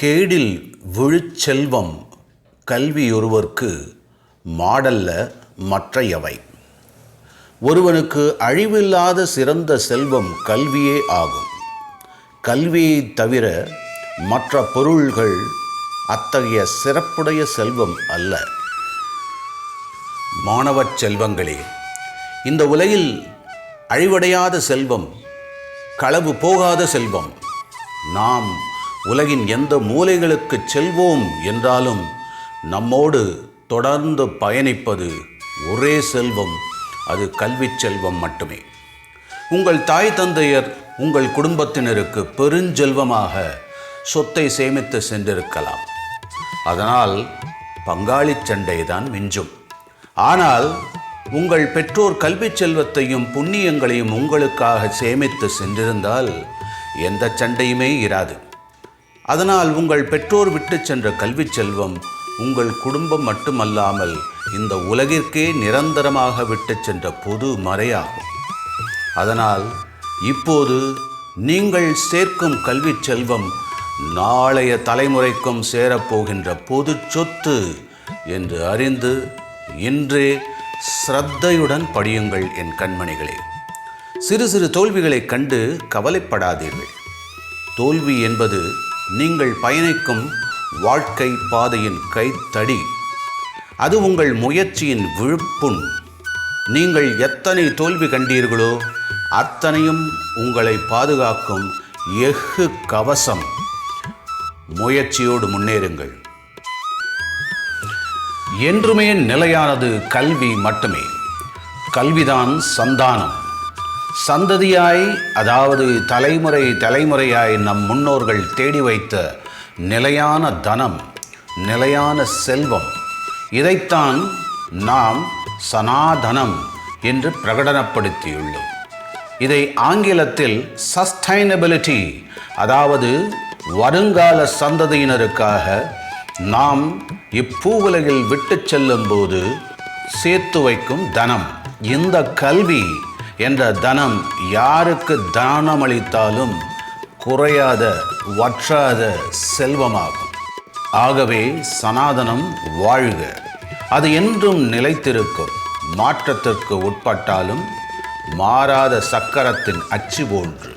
கேடில் விழுச்செல்வம் கல்வியொருவர்க்கு மாடல்ல மற்றையவை. ஒருவனுக்கு அழிவில்லாத சிறந்த செல்வம் கல்வியே ஆகும். கல்வியை தவிர மற்ற பொருள்கள் அத்தகைய சிறப்புடைய செல்வம் அல்ல. மாணவச் செல்வங்களே இந்த உலகில் அழிவடையாத செல்வம் களவு போகாத செல்வம் நாம் உலகின் எந்த மூலைகளுக்கு செல்வோம் என்றாலும் நம்மோடு தொடர்ந்து பயணிப்பது ஒரே செல்வம் அது கல்வி செல்வம் மட்டுமே. உங்கள் தாய் தந்தையர் உங்கள் குடும்பத்தினருக்கு பெருஞ்செல்வமாக சொத்தை சேமித்து சென்றிருக்கலாம். அதனால் பங்காளிச் சண்டை தான் மிஞ்சும். ஆனால் உங்கள் பெற்றோர் கல்வி செல்வத்தையும் புண்ணியங்களையும் உங்களுக்காக சேமித்து சென்றிருந்தால் எந்த சண்டையுமே இராது. அதனால் உங்கள் பெற்றோர் விட்டு சென்ற கல்விச் செல்வம் உங்கள் குடும்பம் மட்டுமல்லாமல் இந்த உலகிற்கே நிரந்தரமாக விட்டு சென்ற பொது மறையாகும். அதனால் இப்போது நீங்கள் சேர்க்கும் கல்விச் செல்வம் நாளைய தலைமுறைக்கும் சேரப்போகின்ற பொது சொத்து என்று அறிந்து இன்றே ஸ்ரத்தையுடன் படியுங்கள் என் கண்மணிகளே. சிறு சிறு தோல்விகளைக் கண்டு கவலைப்படாதீர்கள். தோல்வி என்பது நீங்கள் பயணிக்கும் வாழ்க்கை பாதையின் கைத்தடி. அது உங்கள் முயற்சியின் விழுப்புண். நீங்கள் எத்தனை தோல்வி கண்டீர்களோ அத்தனையும் உங்களை பாதுகாக்கும் எஃகு கவசம். முயற்சியோடு முன்னேறுங்கள். என்றுமே நிலையானது கல்வி மட்டுமே. கல்விதான் சந்தானம். சந்ததியாய் அதாவது தலைமுறை தலைமுறையாய் நம் முன்னோர்கள் தேடி வைத்த நிலையான தனம் நிலையான செல்வம் இதைத்தான் நாம் சனாதனம் என்று பிரகடனப்படுத்தியுள்ளோம். இதை ஆங்கிலத்தில் சஸ்டைனபிலிட்டி அதாவது வருங்கால சந்ததியினருக்காக நாம் இப்பூவுலகில் விட்டு செல்லும்போது சேர்த்து வைக்கும் தனம். இந்த கல்வி என்ற தனம் யாருக்கு தானமளித்தாலும் குறையாத வற்றாத செல்வமாகும். ஆகவே சனாதனம் வாழ்க. அது என்றும் நிலைத்திருக்கும். மாற்றத்திற்கு உட்பட்டாலும் மாறாத சக்கரத்தின் அச்சு போன்று.